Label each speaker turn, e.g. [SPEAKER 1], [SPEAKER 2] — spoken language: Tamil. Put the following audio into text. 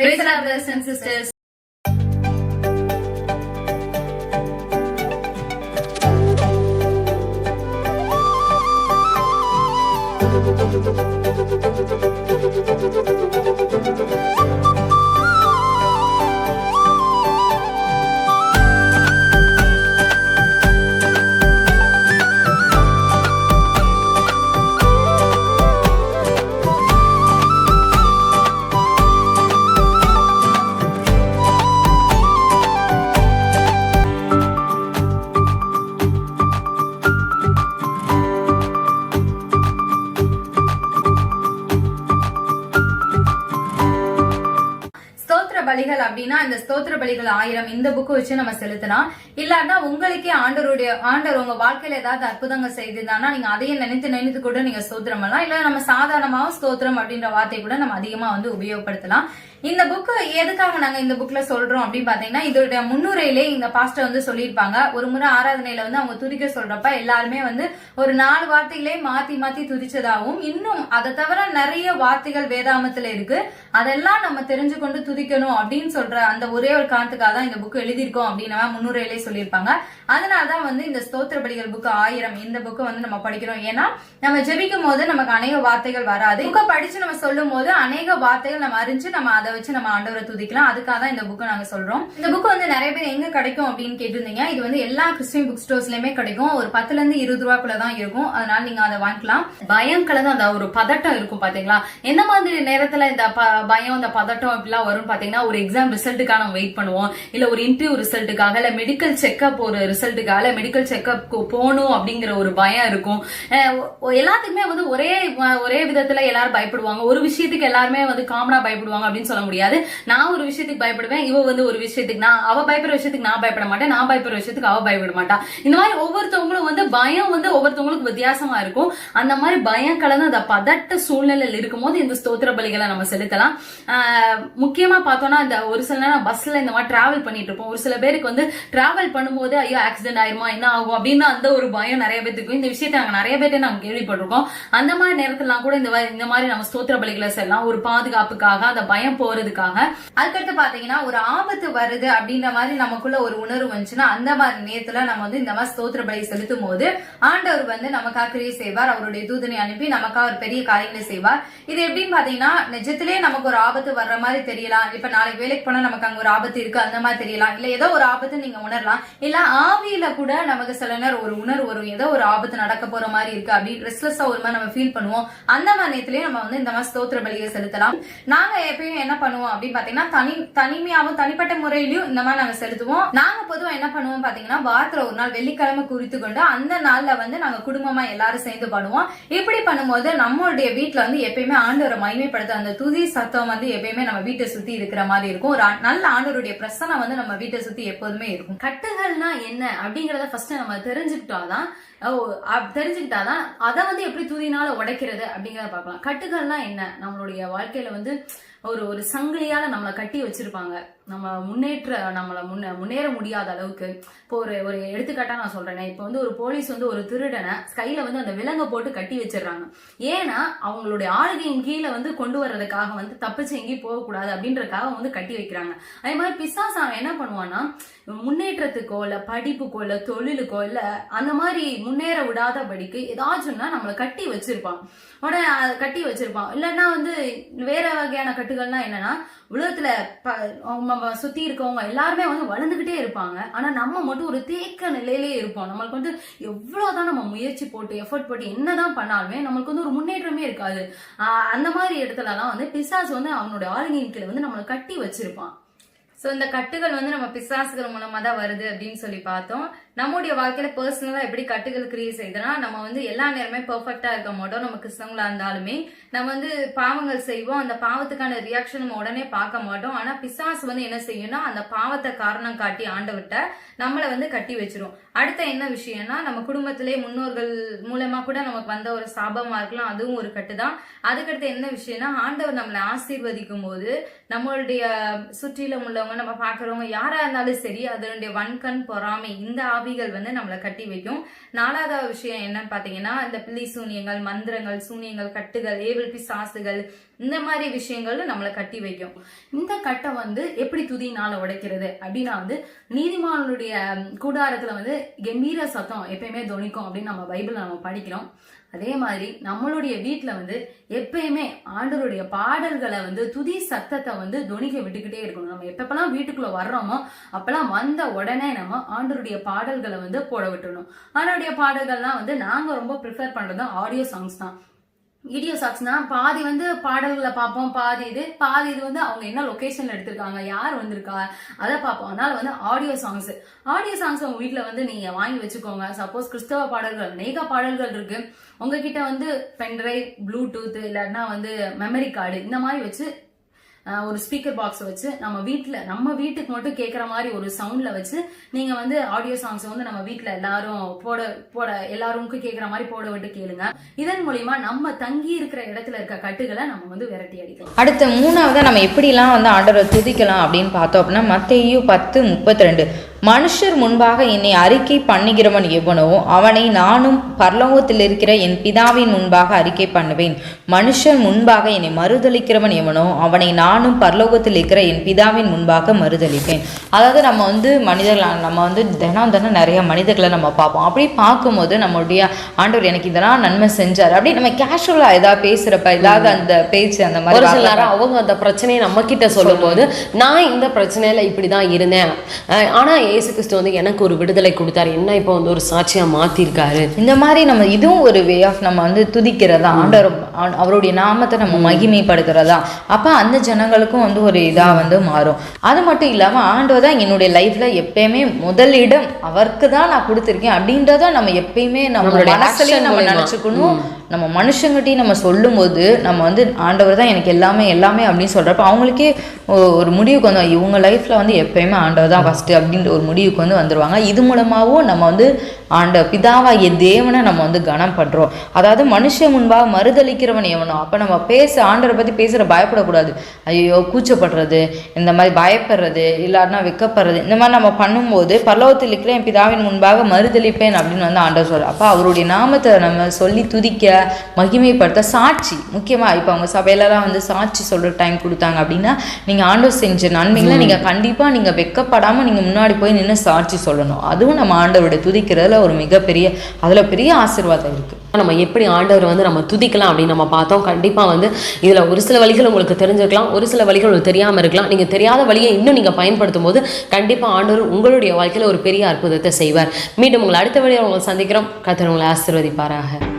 [SPEAKER 1] Praise our brothers and sisters. Thank you. ஸ்தோத்திர பலிகள் அப்படின்னா இந்த ஸ்தோத்திர பலிகள் ஆயிரம் இந்த புக்கு வச்சு நம்ம செலுத்தலாம் இல்லாட்டா உங்களுக்கே ஆண்டவருடைய ஆண்டர் உங்க வாழ்க்கையில ஏதாவது அற்புதங்கள் செய்திருந்தானா நீங்க அதையும் நினைத்து நினைத்து கூட நீங்க ஸ்தோத்திரம் பண்ணலாம். இல்ல நம்ம சாதாரணமாவும் ஸ்தோத்திரம் அப்படின்ற வார்த்தை கூட நம்ம அதிகமா வந்து உபயோகப்படுத்தலாம். இந்த புக்கு எதுக்காக நாங்க இந்த புக்ல சொல்றோம் அப்படின்னு பாத்தீங்கன்னா இதோட முன்னுரையிலே இந்த பாஸ்டர் வந்து சொல்லியிருப்பாங்க. ஒரு முறை ஆராதனையில வந்து அவங்க துதிக்க சொல்றப்ப எல்லாருமே வந்து ஒரு நாலு வார்த்தைகளே மாத்தி மாத்தி துதிச்சதாகவும் இன்னும் அதை தவிர நிறைய வார்த்தைகள் வேதாமத்துல இருக்கு. அதெல்லாம் நம்ம தெரிஞ்சு கொண்டு துதிக்கணும் அப்படின்னு சொல்ற அந்த ஒரே ஒரு காரணத்துக்காக தான் இந்த புக் எழுதியிருக்கோம் அப்படின்னு முன்னுரையிலே சொல்லியிருப்பாங்க. அதனாலதான் வந்து இந்த ஸ்தோத்திர பலிகள் புக் ஆயிரம் இந்த புக்கை வந்து நம்ம படிக்கிறோம். ஏன்னா நம்ம ஜெபிக்கும் போது நமக்கு அநேக வார்த்தைகள் வராது. புக்கை படிச்சு நம்ம சொல்லும் போது அநேக வார்த்தைகள் நம்ம அறிஞ்சு நம்ம அதை வச்சு நம்ம ஆண்டவரை துதிக்கலாம். அதுக்காக தான் இந்த புக்கை நாங்க சொல்றோம். இந்த புக் வந்து நிறைய பேர் எங்க கிடைக்கும் அப்படின்னு கேட்டிருந்தீங்க. இது வந்து எல்லா கிறிஸ்டின் புக் ஸ்டோர்ஸ்லயுமே கிடைக்கும். ஒரு பத்துல இருந்து இருபது ரூபாக்குள்ள தான் இருக்கும். அதனால நீங்க அதை வாங்கிக்கலாம்.
[SPEAKER 2] பயம் கலந்து அந்த ஒரு பதட்டம் இருக்கும் பாத்தீங்களா? எந்த மாதிரி நேரத்துல இந்த ப- பயம் இந்த பதட்டம் இப்படிலாம் வரும் பாத்தீங்கன்னா ஒரு எக்ஸாம் ரிசல்ட்டுக்காக நம்ம வெயிட் பண்ணுவோம். இல்ல ஒரு இன்டர்வியூ ரிசல்ட்டுக்காக இல்ல மெடிக்கல் செக்அப் ஒரு ரிசல்ட்டுக்காக இல்ல மெடிக்கல் செக்அப் போகணும் அப்படிங்கிற ஒரு பயம் இருக்கும். எல்லாத்துக்குமே வந்து ஒரே ஒரே விதத்துல எல்லாரும் பயப்படுவாங்க. ஒரு விஷயத்துக்கு எல்லாருமே வந்து காமனா பயப்படுவாங்க அப்படின்னு சொல்ல முடியாது. நான் ஒரு விஷயத்துக்கு பயப்படுவேன் இவ வந்து ஒரு விஷயத்துக்கு நான் அவ பயப்படுற விஷயத்துக்கு நான் பயப்பட மாட்டேன் நான் பயப்படுற விஷயத்துக்கு அவ பயப்பட மாட்டா. இந்த மாதிரி ஒவ்வொருத்தவங்களும் வந்து பயம் வந்து ஒவ்வொருத்தவங்களுக்கு வித்தியாசமா இருக்கும். அந்த மாதிரி பயம் கலந்து அந்த பதட்ட சூழ்நிலையில் இருக்கும்போது இந்த ஸ்தோத்திர பலிகளை நம்ம செலுத்தலாம். முக்கியமா பார்த்தோம்னா இந்த ஒரு சில நேரம் பஸ்ல இந்த மாதிரி டிராவல் பண்ணிட்டு இருப்போம். ஒரு சில பேருக்கு வந்து டிராவல் பண்ணும்போது ஐயோ ஆக்சிடென்ட் ஆயிருமா? என்ன ஆகும்? அப்படின்னு அந்த ஒரு பயம் நிறைய பேருக்கு இந்த விஷயத்தை நாங்கள் நிறைய பேர்ட்டே நாங்கள் கேள்விப்பட்டிருக்கோம். அந்த மாதிரி நேரத்துலாம் கூட இந்த வ- இந்த மாதிரி நம்ம ஸ்தோத்திர பலிகளை செல்லலாம். ஒரு பாதுகாப்புக்காக அந்த பயம் போறதுக்காக.
[SPEAKER 1] அதுக்கடுத்து பாத்தீங்கன்னா ஒரு ஆபத்து வருது அப்படின்ற மாதிரி நமக்குள்ள ஒரு உணர்வு வந்துச்சுன்னா அந்த மாதிரி நேரத்துல நம்ம வந்து இந்த மாதிரி ஸ்தோத்திர பலி செலுத்தும் போது ஆண்டவர் வந்து நமக்காக கிரியை செய்வார் அவருடைய தூதனை அனுப்பி நமக்காக ஒரு பெரிய காரியங்களை செய்வார். இது எப்படின்னு பாத்தீங்கன்னா நிஜத்திலே நமக்கு ஒரு ஆபத்து வர்ற மாதிரி தெரியலாம். இப்ப நாளைக்கு வேலைக்கு போனா நமக்கு அங்க ஒரு ஆபத்து இருக்கு அந்த மாதிரி தெரியலாம். இல்ல ஏதோ ஒரு ஆபத்து நீங்க உணரலாம். இல்ல ஆவியில கூட நமக்கு சில நேரம் ஒரு உணர்வு வரும். ஏதோ ஒரு ஆபத்து நடக்க போற மாதிரி இருக்கு அப்படின்னு ரெஸ்ட்லெஸ்ஸா ஒரு மாதிரி நம்ம ஃபீல் பண்ணுவோம். அந்த மாதிரி நேரத்திலேயே நம்ம வந்து இந்த மாதிரி ஸ்தோத்திர பலியை செலுத்தலாம். நாங்க எப்பயும் என்ன பண்ணுவோம் அப்படின்னு பாத்தீங்கன்னா தனி தனிமையாவும் தனிப்பட்ட முறையிலயும் இந்த மாதிரி நாங்க செலுத்துவோம். நாங்க பொதுவா என்ன பண்ணுவோம் பாத்தீங்கன்னா வாரத்துல ஒரு நாள் வெள்ளிக்கிழமை குறித்து கொண்டு அந்த நாள்ல வந்து நாங்க குடும்பமா எல்லாரும் சேர்ந்து பண்ணுவோம். இப்படி பண்ணும்போது நம்மளுடைய வீட்டுல வந்து எப்பயுமே ஆண்டவரை மகிமைப்படுத்த அந்த துதி சத்தம் வந்து எப்பயுமே நம்ம வீட்டை சுத்தி இருக்கிற மாதிரி இருக்கும். ஒரு நல்ல ஆண்டவருடைய பிரசனம் வந்து நம்ம வீட்டை சுத்தி எப்போதுமே இருக்கும்.
[SPEAKER 2] கட்டுகள்னா என்ன அப்படிங்கறத ஃபர்ஸ்ட் நம்ம தெரிஞ்சுக்கிட்டாதான் ஓ, அப்- தெரிஞ்சுக்கிட்டாதான் அதை வந்து எப்படி துதினால உடைக்கிறது அப்படிங்கறத பார்க்கலாம். கட்டுகள்னா என்ன? நம்மளுடைய வாழ்க்கையில வந்து ஒரு ஒரு சங்கிலியால நம்மளை கட்டி வச்சிருப்பாங்க. நம்ம முன்னேற்ற நம்மளை முன்னே முன்னேற முடியாத அளவுக்கு இப்போ ஒரு ஒரு எடுத்துக்காட்டா நான் சொல்றேனே இப்போ வந்து ஒரு போலீஸ் வந்து ஒரு திருடனை கையில வந்து அந்த விலங்கை போட்டு கட்டி வச்சிடுறாங்க. ஏன்னா அவங்களுடைய ஆளுகையின் கீழே வந்து கொண்டு வர்றதுக்காக வந்து தப்பிச்சு எங்கேயும் போகக்கூடாது அப்படின்றதுக்காக வந்து கட்டி வைக்கிறாங்க. அதே மாதிரி பிசாஸ் அவன் என்ன பண்ணுவான்னா முன்னேற்றத்துக்கோ இல்ல படிப்புக்கோ இல்ல தொழிலுக்கோ இல்ல அந்த மாதிரி முன்னேற விடாதபடிக்கு ஏதாச்சும்னா நம்மளை கட்டி வச்சிருப்பான். உடனே கட்டி வச்சிருப்பான். இல்லைன்னா வந்து வேற வகையான கட்டுகள்னா என்னன்னா உலகத்துல ப- நம்ம சுத்தி இருக்கவங்க எல்லாருமே வந்து வளர்ந்துகிட்டே இருப்பாங்க. ஆனா நம்ம மட்டும் ஒரு தேக்க நிலையிலே இருப்போம். நம்மளுக்கு வந்து எவ்வளவுதான் நம்ம முயற்சி போட்டு எஃபர்ட் போட்டு என்னதான் பண்ணாலுமே நம்மளுக்கு வந்து ஒரு முன்னேற்றமே இருக்காது. அந்த மாதிரி இடத்துலலாம் வந்து பிசாஸ் வந்து அவனுடைய ஆளுங்கின் கீழே வந்து நம்மளை கட்டி வச்சிருப்பான்.
[SPEAKER 1] சோ இந்த கட்டுகள் வந்து நம்ம பிசாசுகள் மூலமா தான் வருது அப்படின்னு சொல்லி பார்த்தோம். நம்முடைய வாழ்க்கையில பர்சனலா எப்படி கட்டுகள் கிரியேட் செய்யுதுன்னா நம்ம வந்து எல்லா நேரமே பெர்ஃபெக்டா இருக்க மாட்டோம். நம்ம கிறிஸ்தவங்களா இருந்தாலுமே நம்ம வந்து பாவங்கள் செய்வோம். அந்த பாவத்துக்கான ரியாக்ஷன் நம்ம உடனே பார்க்க மாட்டோம். ஆனா பிசாசு வந்து என்ன செய்யும்னா அந்த பாவத்தை காரணம் காட்டி ஆண்டவர்கிட்ட நம்மளை வந்து கட்டி வச்சிரும். அடுத்த என்ன விஷயம்னா நம்ம குடும்பத்திலே முன்னோர்கள் மூலமா கூட நமக்கு வந்த ஒரு சாபமா இருக்கலாம். அதுவும் ஒரு கட்டு தான் அதுக்கடுத்து என்ன விஷயம்னா ஆண்டவர் நம்மளை ஆசீர்வதிக்கும் போது நம்மளுடைய சுற்றிலும் உள்ளவங்க நம்ம பார்க்கறவங்க யாரா இருந்தாலும் சரி அதனுடைய வன்கண் பொறாமை இந்த ஆவிகள் வந்து நம்மளை கட்டி வைக்கும். நாலாவது விஷயம் என்னன்னு பாத்தீங்கன்னா இந்த பிள்ளி சூனியங்கள் மந்திரங்கள் சூனியங்கள் கட்டுகள் ஏவல் பிசாசுகள்
[SPEAKER 2] இந்த மாதிரி விஷயங்கள் நம்மளை கட்டி வைக்கும். இந்த கட்டை வந்து எப்படி துதினால உடைக்கிறது? அப்படின்னா வந்து நீதிமானுடைய கூடாரத்துல வந்து கம்பீர சத்தம் எப்பயுமே துணிக்கும் அப்படின்னு நம்ம பைபிள் நம்ம படிக்கிறோம். அதே மாதிரி நம்மளுடைய வீட்டில் வந்து எப்பயுமே ஆண்டவருடைய பாடல்களை வந்து துதி சத்தத்தை வந்து தொனிக்க விட்டுக்கிட்டே இருக்கணும். நம்ம எப்பப்பெல்லாம் வீட்டுக்குள்ள வர்றோமோ அப்பெல்லாம் வந்த உடனே நம்ம ஆண்டருடைய பாடல்களை வந்து போட விட்டுணும் ஆண்டருடைய பாடல்கள்லாம் வந்து நாங்க ரொம்ப ப்ரிஃபர் பண்றது ஆடியோ சாங்ஸ் தான். வீடியோ சாங்ஸ்னா பாதி வந்து பாடல்களை பார்ப்போம் பாதி இது பாதி இது வந்து அவங்க என்ன லொக்கேஷன்ல எடுத்திருக்காங்க யார் வந்திருக்கா அதை பார்ப்போம். அதனால வந்து ஆடியோ சாங்ஸ் ஆடியோ சாங்ஸ் உங்க வீட்டில் வந்து நீங்க வாங்கி வச்சுக்கோங்க. சப்போஸ் கிறிஸ்தவ பாடல்கள் அநேக பாடல்கள் இருக்கு. உங்ககிட்ட வந்து பென்ட்ரைவ் ப்ளூடூத் இல்லைன்னா வந்து மெமரி கார்டு இந்த மாதிரி வச்சு ஒரு ஸ்பீக்கர் பாக்ஸ் வச்சு நம்ம வீட்டில் நம்ம வீட்டுக்கு மட்டும் கேட்குற மாதிரி ஒரு சவுண்டில் வச்சு நீங்கள் வந்து ஆடியோ சாங்ஸ் வந்து நம்ம வீட்டில் எல்லாரும் போட போட எல்லாருக்கும் கேட்குற மாதிரி போட விட்டு கேளுங்க. இதன் மூலியமா நம்ம தங்கி இருக்கிற இடத்துல இருக்க கட்டுகளை நம்ம வந்து விரட்டி அடிக்கலாம்.
[SPEAKER 1] அடுத்து மூணாவதாக நம்ம எப்படிலாம் வந்து ஆண்டவரை துதிக்கலாம் அப்படின்னு பார்த்தோம் அப்படின்னா மத்தேயு பத்து முப்பத்தி ரெண்டு. மனுஷர் முன்பாக என்னை அறிக்கை பண்ணுகிறவன் எவனோ அவனை நானும் பரலோகத்தில் இருக்கிற என் பிதாவின் முன்பாக அறிக்கை பண்ணுவேன். மனுஷர் முன்பாக என்னை மறுதளிக்கிறவன் எவனோ அவனை நானும் பரலோகத்தில் இருக்கிற என் பிதாவின் முன்பாக மறுதளிப்பேன் அதாவது நம்ம வந்து மனிதர்கள் நம்ம வந்து தினம் தினம் நிறைய மனிதர்களை நம்ம பார்ப்போம். அப்படி பார்க்கும்போது நம்மளுடைய ஆண்டவர் எனக்கு இதெல்லாம் நன்மை செஞ்சார். அப்படி நம்ம கேஷுவலாக ஏதாவது பேசுகிறப்ப ஏதாவது அந்த பேச்சு அந்த மாதிரி
[SPEAKER 3] ஒரு சில அவங்க அந்த பிரச்சனையை நம்ம கிட்ட சொல்லும்போது நான் இந்த பிரச்சனையில இப்படிதான் இருந்தேன். அஹ் இயேசு கிறிஸ்து வந்து எனக்கு ஒரு விடுதலை கொடுத்தாரு. என்ன இப்போ வந்து ஒரு சாட்சியா மாத்திருக்காரு?
[SPEAKER 1] இந்த மாதிரி நம்ம இதுவும் ஒரு வே ஆஃப் நம்ம வந்து துதிக்கிறதா? ஆண்டவர் அவருடைய நாமத்தை நம்ம மகிமைப்படுத்துறதா? அப்ப அந்த ஜனங்களுக்கும் வந்து ஒரு இதா வந்து மாறும். அது மட்டும் இல்லாம ஆண்டவர் தான் என்னுடைய லைஃப்ல எப்பயுமே முதலிடம். அவருக்கு தான் நான் கொடுத்துருக்கேன். அப்படின்றத நம்ம எப்பயுமே நம்ம
[SPEAKER 3] நம்மளுடைய
[SPEAKER 1] மனசுலயே
[SPEAKER 3] action
[SPEAKER 1] நம்ம. நினைச்சுக்கணும். நம்ம மனுஷங்கிட்டையும் நம்ம சொல்லும்போது நம்ம வந்து ஆண்டவர் தான் எனக்கு எல்லாமே எல்லாமே அப்படின்னு சொல்றப்ப அவங்களுக்கே ஒரு முடிவுக்கு வந்து இவங்க லைஃப்ல வந்து எப்பயுமே ஆண்டவர் தான் ஃபர்ஸ்ட் அப்படின்ற ஒரு முடிவுக்கு வந்து வந்துருவாங்க. இது மூலமாகவும் நம்ம வந்து ஆண்ட பிதாவாகிய தேவனை நம்ம வந்து கனம் பண்றோம். அதாவது மனுஷன் முன்பாக மறுதளிக்கிறவன் எவனோ அப்ப நம்ம பேச ஆண்டவரை பத்தி பேசுற பயப்படக்கூடாது. ஐயோ கூச்சப்படுறது இந்த மாதிரி பயப்படுறது இல்லாட்டினா வெக்கப்படுறது இந்த மாதிரி நம்ம பண்ணும்போது பரலோகத்தில் இருக்கிற என் பிதாவின் முன்பாக மறுதளிப்பேன் அப்படின்னு வந்து ஆண்டவர் சொல்றார். அப்ப அவருடைய நாமத்தை நம்ம சொல்லி துதிக்க மகிமைப்படுத்த சாட்சி முக்கியமா இப்போ அவங்க சபையிலலாம் வந்து சாட்சி சொல்ற டைம் கொடுத்தாங்க அப்படின்னா நீங்க ஆண்டவர் செஞ்ச நன்மைகளை நீங்க கண்டிப்பா நீங்க வெக்கப்படாம நீங்க முன்னாடி போய் நின்று சாட்சி சொல்லணும். அதுவும் நம்ம ஆண்டவருடைய துதிக்கிறதுல ஒரு மிகப்பெரிய அதில் பெரிய ஆசீர்வாதம் இருக்குது
[SPEAKER 3] நம்ம எப்படி ஆண்டவர் வந்து நம்ம துதிக்கலாம் அப்படின்னு நம்ம பார்த்தோம். கண்டிப்பாக வந்து இதில் ஒரு சில வழிகள் உங்களுக்கு தெரிஞ்சிருக்கலாம். ஒரு சில வழிகள் உங்களுக்கு தெரியாமல் இருக்கலாம். நீங்கள் தெரியாத வழியை இன்னும் நீங்கள் பயன்படுத்தும் போது கண்டிப்பாக ஆண்டவர் உங்களுடைய வாழ்க்கையில் ஒரு பெரிய அற்புதத்தை செய்வார். மீண்டும் உங்களை அடுத்த வழியை உங்களை சந்திக்கிறோம். கத்தர் உங்களை ஆசீர்வதிப்பாராக.